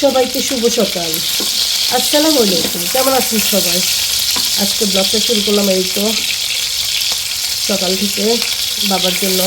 সবাইকে শুভ সকাল। আসসালামু আলাইকুম। কেমন আছেন সবাই? আজকে ব্লগটা শুরু করলাম এই তো। সকাল থেকে বাবার জন্য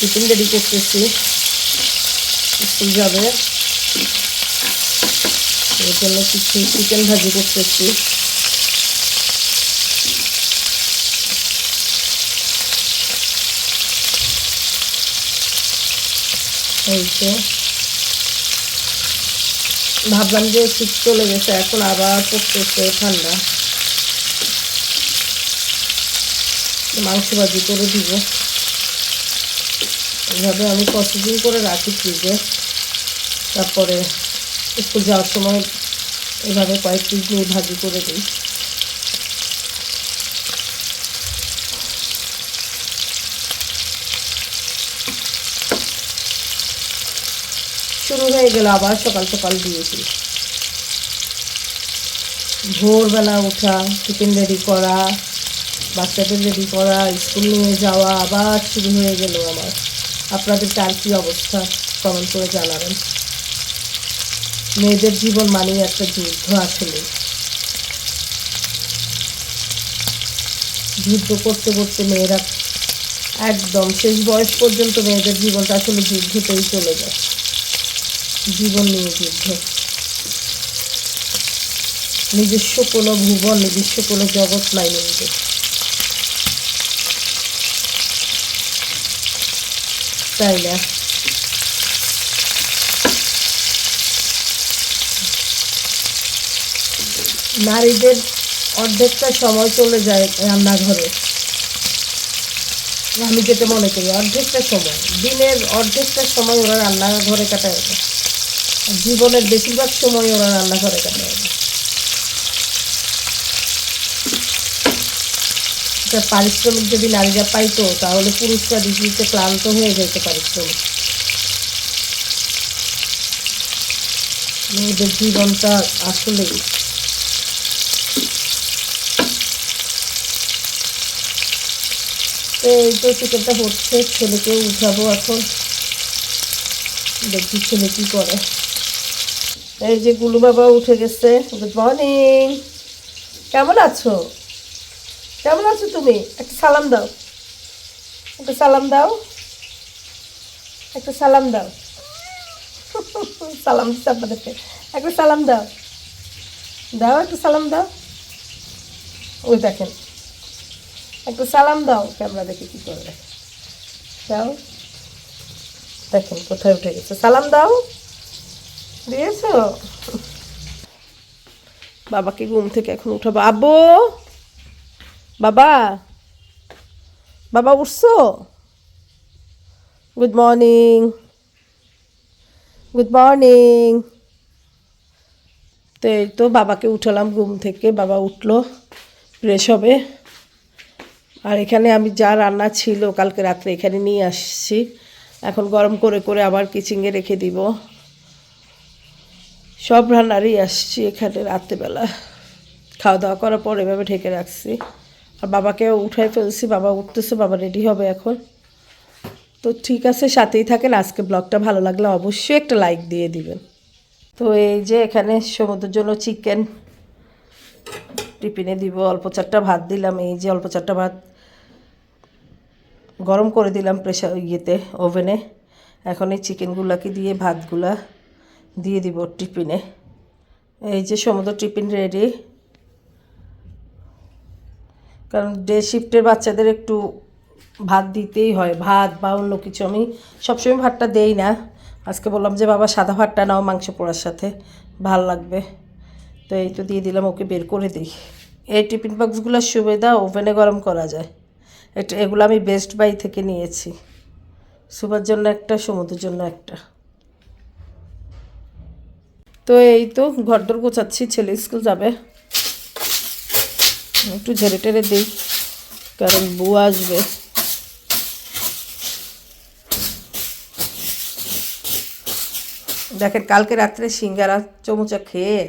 টিফিন রেডি করতেছি। স্কুল যাবে। এর জন্য কিছু চিকেন ভাজি করতেছি। ভাবলাম যে শীত চলে গেছে, এখন আবার পড়তেছে ঠান্ডা। মাংস ভাজি করে দিব। এইভাবে আমি কতদিন করে রাখি ফ্রিজে। তারপরে একটু যাওয়ার সময় এভাবে কয়েক পিস নিয়ে ভাজি করে দিই। শুরু হয়ে গেল, আবার সকাল সকাল দিয়েছি। ভোরবেলা ওঠা টিফিন রেডি করা, বাচ্চাদের রেডি করা স্কুল নিয়ে যাওয়া, আবার শুরু হয়ে গেল আমার। আপনাদের তার কী অবস্থা? কমেন্ট করে জানাবেন। মেয়েদের জীবন মানেই একটা যুদ্ধ আসলে। যুদ্ধ করতে করতে মেয়েরা একদম শেষ বয়স পর্যন্ত মেয়েদের জীবনটা আসলে যুদ্ধতেই চলে যায় জীবন নিয়ে যুদ্ধ নিজস্ব কোনো ভুবন নিজস্ব কোনো জগৎ নাই মেয়েদের তাই না? নারীদের অর্ধেকটা সময় চলে যায় রান্নাঘরে। আমি যেটা মনে করি, অর্ধেকটা সময়। দিনের অর্ধেকটা সময় ওরা রান্নাঘরে কাটায়। জীবনের বেশিরভাগ সময় ওরা কাটায় ওঠে। একটা পারিশ্রমিক যদি নারীরা পাইতো, তাহলে পুরুষরা দিতে ক্লান্ত হয়ে যেত পারিশ্রমিক। মেয়েদের জীবনটা আসলেই তো এই তো চিকেনটা হচ্ছে ছেলেকে উঠাবো এখন। দেখি ছেলে কি করে। এই যে গুলু বাবা উঠে গেছে। গুড মর্নিং কেমন আছো? কেমন আছো তুমি? একটা সালাম দাও। একটা সালাম দাও। একটা সালাম দাও। সালাম দিচ্ছে আপনাদেরকে। একটা সালাম দাও। দাও, একটা সালাম দাও। ওই দেখেন। একটা সালাম দাও। ক্যামেরা দেখে কী করবে? দাও। দেখেন, কোথায় উঠে গেছে। সালাম দাও। দিয়েছ? বাবাকে ঘুম থেকে এখন উঠাবো। আব্বু! বাবা! বাবা, উঠছো? গুড মর্নিং গুড মর্নিং তো এই তো বাবাকে উঠালাম, ঘুম থেকে। বাবা উঠল ফ্রেশ হবে। আর এখানে আমি যা রান্না ছিল কালকে রাত্রে এখানে নিয়ে আসছি। এখন গরম করে করে আবার কিচিংয়ে রেখে দিব। সব রান্নারই আসছি এখানে রাত্রেবেলা। খাওয়া দাওয়া করার পর এভাবে ঢেকে রাখছি। আর বাবাকে উঠাই ফেলছি, বাবা উঠতেছে, বাবা রেডি হবে এখন। তো ঠিক আছে, সাথেই থাকেন। আজকে ব্লগটা ভালো লাগলে অবশ্যই একটা লাইক দিয়ে দিবেন। তো এই যে এখানে সমুদ্রের জন্য চিকেন টিফিনে দিব। অল্প চারটা ভাত দিলাম, এই যে অল্প চারটা ভাত গরম করে দিলাম প্রেশার ইয়েতে ওভেনে এখন এই চিকেনগুলাকে দিয়ে ভাতগুলা দিয়ে দিব টিফিনে। এই যে সমুদ্র টিফিন রেডি কারণ ডে শিফটের বাচ্চাদের একটু ভাত দিতেই হয়। ভাত বা অন্য কিছু আমি সবসময় ভাতটা দেই না। আজকে বললাম যে, বাবা, সাদা ভাতটা নাও মাংস পোড়ার সাথে। ভালো লাগবে। তো এই তো দিয়ে দিলাম, ওকে বের করে দিই। এই টিফিন বক্সগুলোর সুবিধা ওভেনে গরম করা যায়। এটা, এগুলো আমি বেস্ট বাই থেকে নিয়েছি। সুবার জন্য একটা, সমুদ্রের জন্য একটা। তো এই তো ঘরদোর গোছাচ্ছি, ছেলে স্কুল যাবে। একটু ঝেড়ে টেরে দিই, কারণ বউ আসবে। দেখেন, কালকে রাত্রে সিঙ্গারা চমচা খেয়ে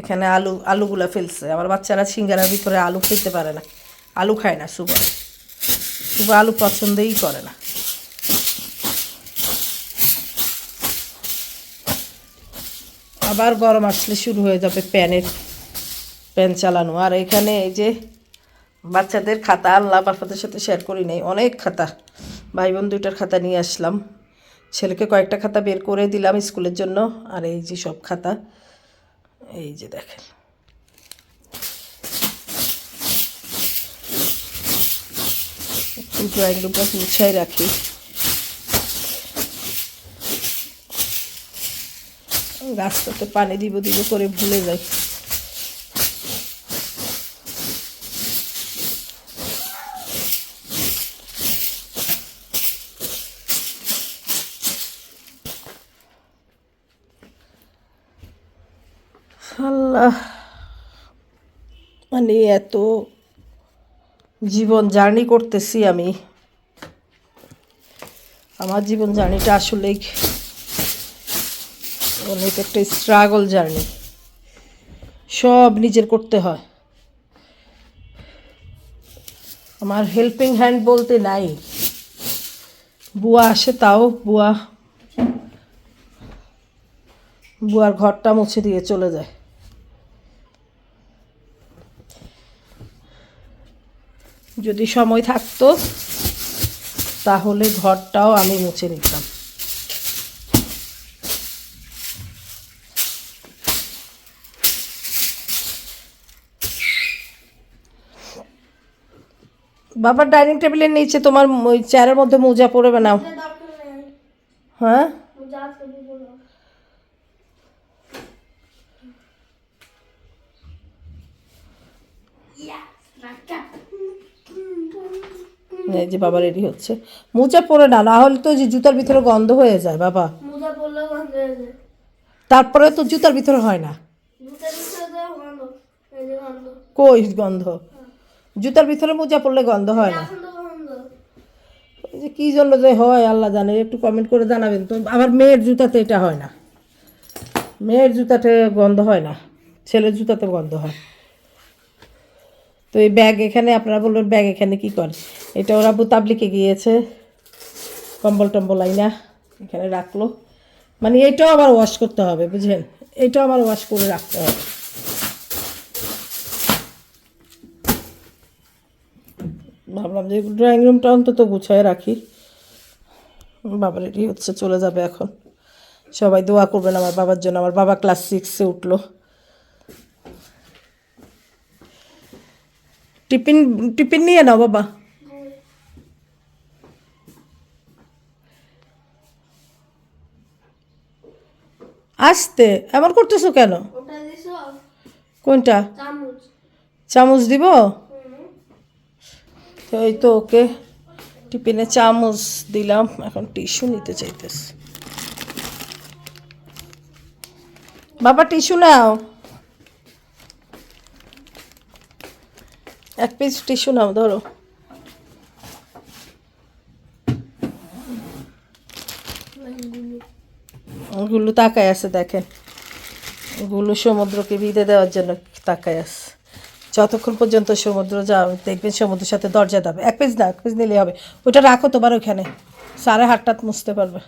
এখানে আলু, আলুগুলা ফেলছে। আমার বাচ্চারা সিঙ্গারার ভিতরে আলু খেতে পারে না। আলু খায় না সুবা সুবা আলু পছন্দই করে না। আবার গরম আসলে শুরু হয়ে যাবে প্যানের, প্যান চালানো। আর এখানে এই যে বাচ্চাদের খাতা আনলাম আপনাদের সাথে শেয়ার করি নাই, অনেক খাতা। ভাই বোন দুইটার খাতা নিয়ে আসলাম। ছেলেকে কয়েকটা খাতা বের করে দিলাম স্কুলের জন্য। আর এই যে সব খাতা, এই যে দেখেন। একটু ড্রয়িং রুমটা গুছাই রাখি। রাস্তাতে পানি দিব দিব করে ভুলে যাই। আল্লাহ মানে এত জীবন জার্নি করতেছি আমি। আমার জীবন জার্নিটা আসলেই অনেক একটা স্ট্রাগল জার্নি সব নিজের করতে হয়। আমার হেল্পিং হ্যান্ড বলতে নাই। বুয়া আসে তাও বুয়া। বুয়ার ঘরটা মুছে দিয়ে চলে যায়। যদি সময় থাকতো, তাহলে ঘরটাও আমি মুছে নিতাম। বাবার ডাইনিং টেবিলের নিচে তোমার ওই চেয়ারের মধ্যে মোজা পড়বে নাও হ্যাঁ? এই যে বাবা রেডি হচ্ছে। মোজা পরে না না হলে তো যে জুতার ভিতরে গন্ধ হয়ে যায় বাবা। মোজা পরলে গন্ধ হয়ে যায়। তারপরে তো জুতার ভিতরে হয় না। কই গন্ধ? জুতার ভিতরে মোজা পড়লে গন্ধ হয় না? যে কী জন্য যে হয় আল্লাহ জানে। একটু কমেন্ট করে জানাবেন তো। আমার মেয়ের জুতাতে এটা হয় না। মেয়ের জুতাতে গন্ধ হয় না। ছেলের জুতাতে গন্ধ হয়। তো এই ব্যাগ এখানে আপনারা বলবেন ব্যাগ এখানে কি করে? এটা ওরা বুতাবলিকে গিয়েছে। কম্বল টম্বল আইনা এখানে রাখল। মানে এটাও আবার ওয়াশ করতে হবে বুঝলেন? এটাও আবার ওয়াশ করে রাখতে হবে। ভাবলাম যে ড্রয়িং রুমটা অন্তত গুছায় রাখি। বাবা রেডি হচ্ছে চলে যাবে এখন। সবাই দোয়া করবেন আমার বাবার জন্য। আমার বাবা ক্লাস সিক্সে উঠল। টিফিন টিফিন নিয়ে নাও বাবা। আসতে। এমন করতেছো কেন? কোনটা? চামচ দিব? এই তো ওকে টিফিনে চামচ দিলাম, এখন টিস্যু নিতে চাইতেস বাবা, টিস্যু নাও। এক পিস টিস্যু নাও, ধরো। ওগুলো তাকায় আছে, দেখেন। ওগুলো সমুদ্রকে বিদে দেওয়ার জন্য তাকায় আছে। যতক্ষণ পর্যন্ত সমুদ্র যাও দেখবেন সমুদ্রের সাথে দরজা দাবে। এক পেজ না, এক পেজ নিলেই হবে। ওটা রাখো তোমার ওখানে। সারে হাত টাত মুছতে পারবে।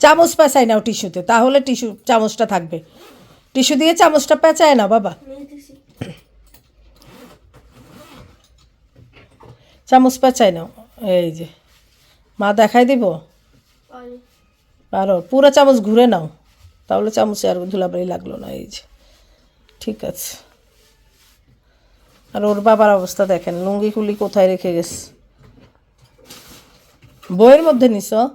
চামচ পেঁচাই নাও টিস্যুতে, তাহলে টিস্যু, চামচটা থাকবে। টিস্যু দিয়ে চামচটা পেঁচায় না বাবা। চামচ পেঁচাই নাও। এই যে, মা দেখাই দিব? পারো। পুরো চামচ ঘুরে নাও। তাহলে চামচে আর ধুলাবাড়ি লাগল না, এই যে। ঠিক আছে। আর ওর বাবার অবস্থা দেখেন লুঙ্গি কুলি কোথায় রেখে গেছে? বইয়ের মধ্যে নিস হ্যাঁ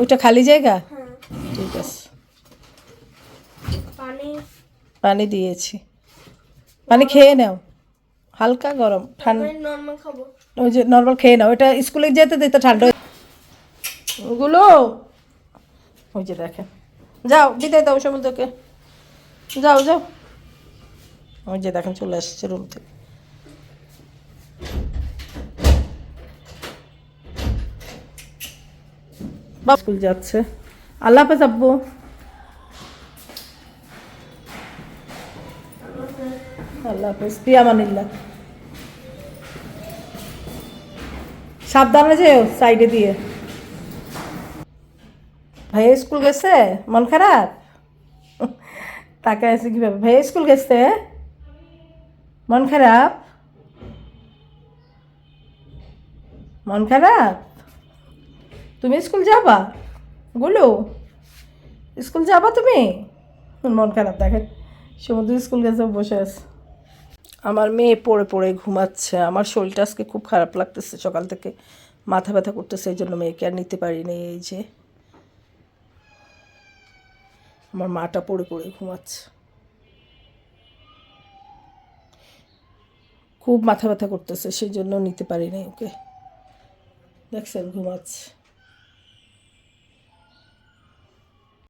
ওইটা খালি জায়গা? হ্যাঁ। ঠিক আছে। পানি। পানি দিয়েছি। পানি খেয়ে নাও। হালকা গরম ঠান্ডা। ওই যে নর্মাল খেয়ে নাও। ওইটা স্কুলে যেতে দিতে ঠান্ডা ওগুলো ওই যে দেখেন। যাও বিদায় দাও সমুদ্রকে। যাও যাও। ওই যে দেখেন চলে আসছে রুম থেকে। স্কুল যাচ্ছে। আল্লাহ হাফেজ আব্বু। আল্লাহ হাফেজ পিয়ামানিল্লাহ সাবধানে যেও সাইডে দিয়ে। ভাই স্কুল গেছে? মন খারাপ? তাকায় আছে কীভাবে? ভাই স্কুল গেছে? মন খারাপ? মন খারাপ? তুমি স্কুল যাবা? গুলো স্কুল যাবা তুমি? মন খারাপ, দেখেন। সমুদ্র স্কুল গেছে, বসে আছে। আমার মেয়ে পড়ে পড়ে ঘুমাচ্ছে। আমার শরীরটা আজকে খুব খারাপ লাগতেছে সকাল থেকে। মাথা ব্যথা করতেছে, এই জন্য মেয়েকে আর নিতে পারিনি এই যে। আমার মাটা পড়ে পড়ে ঘুমাচ্ছে। খুব মাথা ব্যথা করতেছে, সেই জন্য নিতে পারিনি ওকে। দেখছেন, ঘুমাচ্ছে।